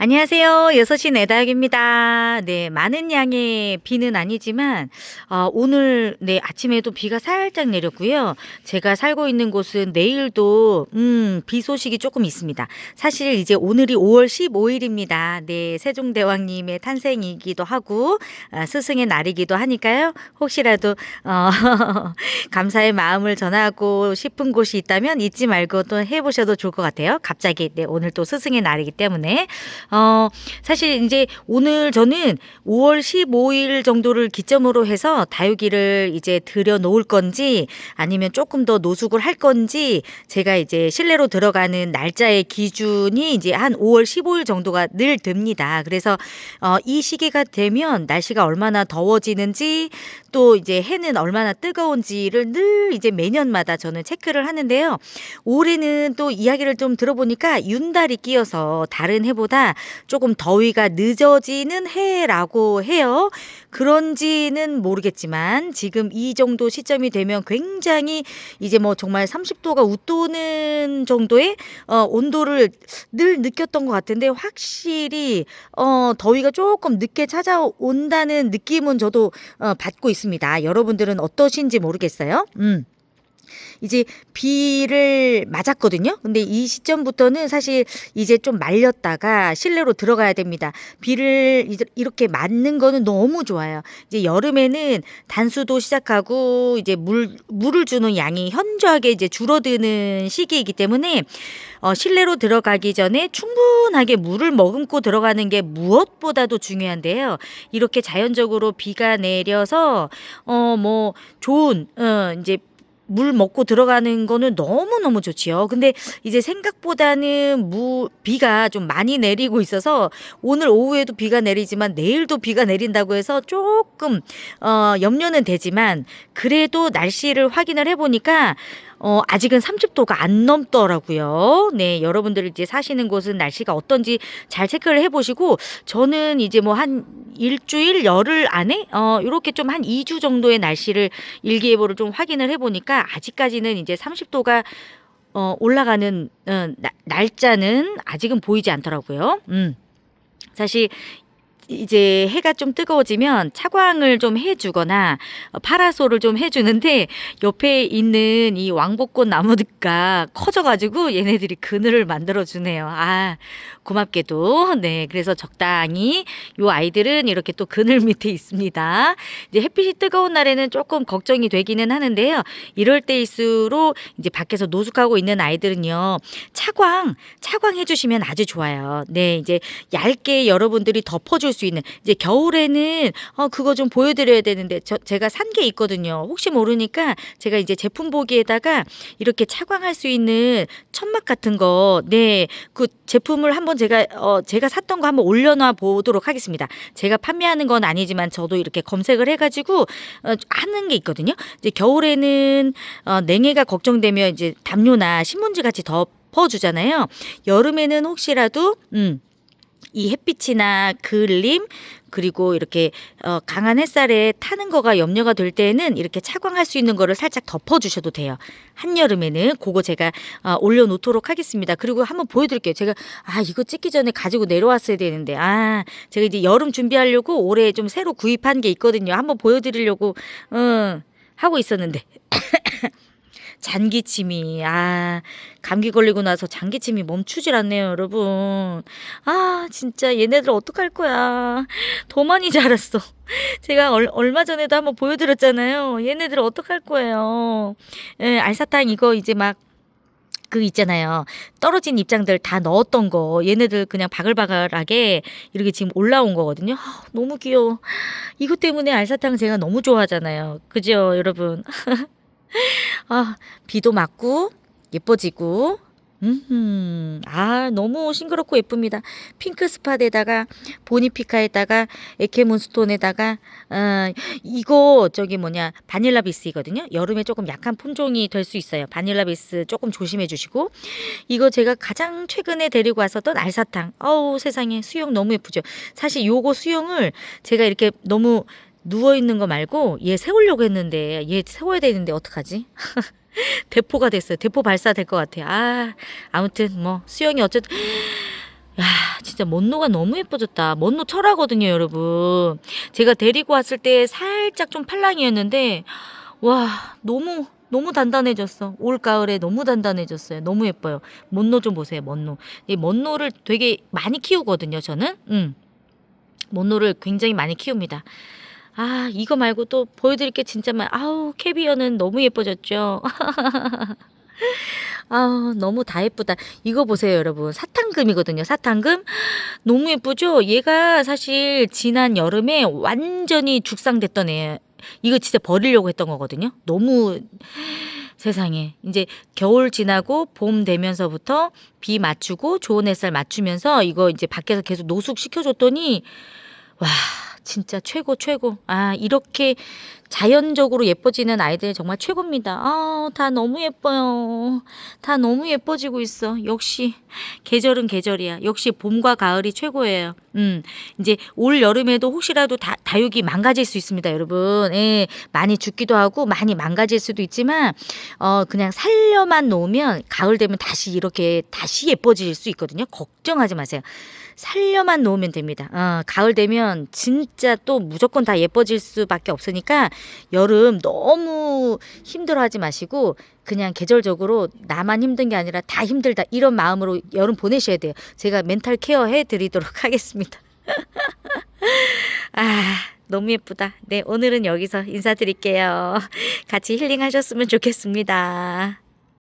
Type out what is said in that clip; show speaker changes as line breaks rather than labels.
안녕하세요. 6시 내다육입니다. 네, 많은 양의 비는 아니지만, 어, 오늘, 네, 아침에도 비가 살짝 내렸고요. 제가 살고 있는 곳은 내일도, 음, 비 소식이 조금 있습니다. 사실 이제 오늘이 5월 15일입니다. 네, 세종대왕님의 탄생이기도 하고, 아, 스승의 날이기도 하니까요. 혹시라도, 어, 감사의 마음을 전하고 싶은 곳이 있다면 잊지 말고 또 해보셔도 좋을 것 같아요. 갑자기, 네, 오늘 또 스승의 날이기 때문에. 어, 사실 이제 오늘 저는 5월 15일 정도를 기점으로 해서 다육이를 이제 들여 놓을 건지 아니면 조금 더 노숙을 할 건지 제가 이제 실내로 들어가는 날짜의 기준이 이제 한 5월 15일 정도가 늘 됩니다. 그래서 어, 이 시기가 되면 날씨가 얼마나 더워지는지 또 이제 해는 얼마나 뜨거운지를 늘 이제 매년마다 저는 체크를 하는데요. 올해는 또 이야기를 좀 들어보니까 윤달이 끼어서 다른 해보다 조금 더위가 늦어지는 해라고 해요. 그런지는 모르겠지만 지금 이 정도 시점이 되면 굉장히 이제 뭐 정말 30도가 웃도는 정도의 어, 온도를 늘 느꼈던 것 같은데 확실히 어, 더위가 조금 늦게 찾아온다는 느낌은 저도 어, 받고 있습니다. 여러분들은 어떠신지 모르겠어요. 음. 이제 비를 맞았거든요. 근데 이 시점부터는 사실 이제 좀 말렸다가 실내로 들어가야 됩니다. 비를 이렇게 맞는 거는 너무 좋아요. 이제 여름에는 단수도 시작하고 이제 물 물을 주는 양이 현저하게 이제 줄어드는 시기이기 때문에 어, 실내로 들어가기 전에 충분하게 물을 머금고 들어가는 게 무엇보다도 중요한데요. 이렇게 자연적으로 비가 내려서 어 뭐 좋은 어 이제 물 먹고 들어가는 거는 너무너무 좋지요. 근데 이제 생각보다는 무, 비가 좀 많이 내리고 있어서 오늘 오후에도 비가 내리지만 내일도 비가 내린다고 해서 조금, 어, 염려는 되지만 그래도 날씨를 확인을 해보니까 어, 아직은 30도가 안 넘더라고요. 네, 여러분들 이제 사시는 곳은 날씨가 어떤지 잘 체크를 해보시고, 저는 이제 뭐 한 일주일, 열흘 안에, 어, 요렇게 좀 한 2주 정도의 날씨를 일기예보를 좀 확인을 해 보니까, 아직까지는 이제 30도가 어, 올라가는, 어, 나, 날짜는 아직은 보이지 않더라고요. 음. 사실 이제 해가 좀 뜨거워지면 차광을 좀 해주거나 어, 파라솔을 좀 해주는데 옆에 있는 이 왕복꽃 나무가 커져가지고 얘네들이 그늘을 만들어 주네요. 아 고맙게도 네 그래서 적당히 요 아이들은 이렇게 또 그늘 밑에 있습니다. 이제 햇빛이 뜨거운 날에는 조금 걱정이 되기는 하는데요. 이럴 때일수록 이제 밖에서 노숙하고 있는 아이들은요 차광 차광 해주시면 아주 좋아요. 네 이제 얇게 여러분들이 덮어줄 수 있는 이제 겨울에는 어 그거 좀 보여드려야 되는데 저 제가 산 게 있거든요. 혹시 모르니까 제가 이제 제품 보기에다가 이렇게 차광할 수 있는 천막 같은 거, 네, 그 제품을 한번 제가 어 제가 샀던 거 한번 올려놔 보도록 하겠습니다. 제가 판매하는 건 아니지만 저도 이렇게 검색을 해가지고 어, 하는 게 있거든요. 이제 겨울에는 어, 냉해가 걱정되면 이제 담요나 신문지 같이 덮어주잖아요. 여름에는 혹시라도 음. 이 햇빛이나 그을림 그리고 이렇게 어, 강한 햇살에 타는 거가 염려가 될 때는 이렇게 차광할 수 있는 거를 살짝 덮어주셔도 돼요. 한여름에는 그거 제가 어, 올려놓도록 하겠습니다. 그리고 한번 보여드릴게요. 제가 아 이거 찍기 전에 가지고 내려왔어야 되는데 아 제가 이제 여름 준비하려고 올해 좀 새로 구입한 게 있거든요. 한번 보여드리려고 어, 하고 있었는데 잔기침이 아 감기 걸리고 나서 잔기침이 멈추질 않네요 여러분 아 진짜 얘네들 어떡할 거야 더 많이 자랐어 제가 얼, 얼마 전에도 한번 보여드렸잖아요 얘네들 어떡할 거예요 예, 알사탕 이거 이제 막그 있잖아요. 떨어진 입장들 다 넣었던 거. 얘네들 그냥 바글바글하게 이렇게 지금 올라온 거거든요. 아, 너무 귀여워. 이것 때문에 알사탕 제가 너무 좋아하잖아요. 그죠, 여러분? 아, 비도 맞고 예뻐지고 음, 아, 너무 싱그럽고 예쁩니다. 핑크 스팟에다가, 보니피카에다가, 에케몬스톤에다가, 어, 이거, 저기 뭐냐, 바닐라 비스이거든요. 여름에 조금 약한 품종이 될 수 있어요. 바닐라 비스 조금 조심해 주시고. 이거 제가 가장 최근에 데리고 왔었던 알사탕. 어우, 세상에, 수영 너무 예쁘죠. 사실 요거 수영을 제가 이렇게 너무 누워 있는 거 말고 얘 세우려고 했는데 얘 세워야 되는데 어떡하지? 대포가 됐어요. 대포 발사 될 것 같아요. 아, 아무튼 뭐 수영이 어쨌든 야, 진짜 먼노가 너무 예뻐졌다. 먼노 철하거든요, 여러분. 제가 데리고 왔을 때 살짝 좀 팔랑이었는데, 와, 너무, 너무 단단해졌어. 올 가을에 너무 단단해졌어요. 너무 예뻐요. 먼노 좀 보세요, 먼노. 이 먼노를 되게 많이 키우거든요, 저는. 음. 먼노를 굉장히 많이 키웁니다. 아, 이거 말고 또 보여드릴 게 진짜 많, 아우, 캐비어는 너무 예뻐졌죠. 아, 너무 다 예쁘다. 이거 보세요, 여러분. 사탕금이거든요. 사탕금. 너무 예쁘죠? 얘가 사실 지난 여름에 완전히 죽상됐던 애. 이거 진짜 버리려고 했던 거거든요. 너무 세상에. 이제 겨울 지나고 봄 되면서부터 비 맞추고 좋은 햇살 맞추면서 이거 이제 밖에서 계속 노숙 시켜줬더니 와, 진짜 최고 최고. 아, 이렇게 자연적으로 예뻐지는 아이들 정말 최고입니다. 아, 다 너무 예뻐요. 다 너무 예뻐지고 있어. 역시 계절은 계절이야. 역시 봄과 가을이 최고예요. 음, 이제 올 여름에도 혹시라도 다, 다육이 망가질 수 있습니다, 여러분. 예, 많이 죽기도 하고 많이 망가질 수도 있지만, 어, 그냥 살려만 놓으면 가을 되면 다시 이렇게 다시 예뻐질 수 있거든요. 걱정하지 마세요. 살려만 놓으면 됩니다. 어, 가을 되면 진짜 또 무조건 다 예뻐질 수밖에 없으니까 여름 너무 힘들어하지 마시고 그냥 계절적으로 나만 힘든 게 아니라 다 힘들다 이런 마음으로 여름 보내셔야 돼요. 제가 멘탈 케어 해드리도록 하겠습니다. 아. 너무 예쁘다. 네, 오늘은 여기서 인사드릴게요. 같이 힐링하셨으면 좋겠습니다.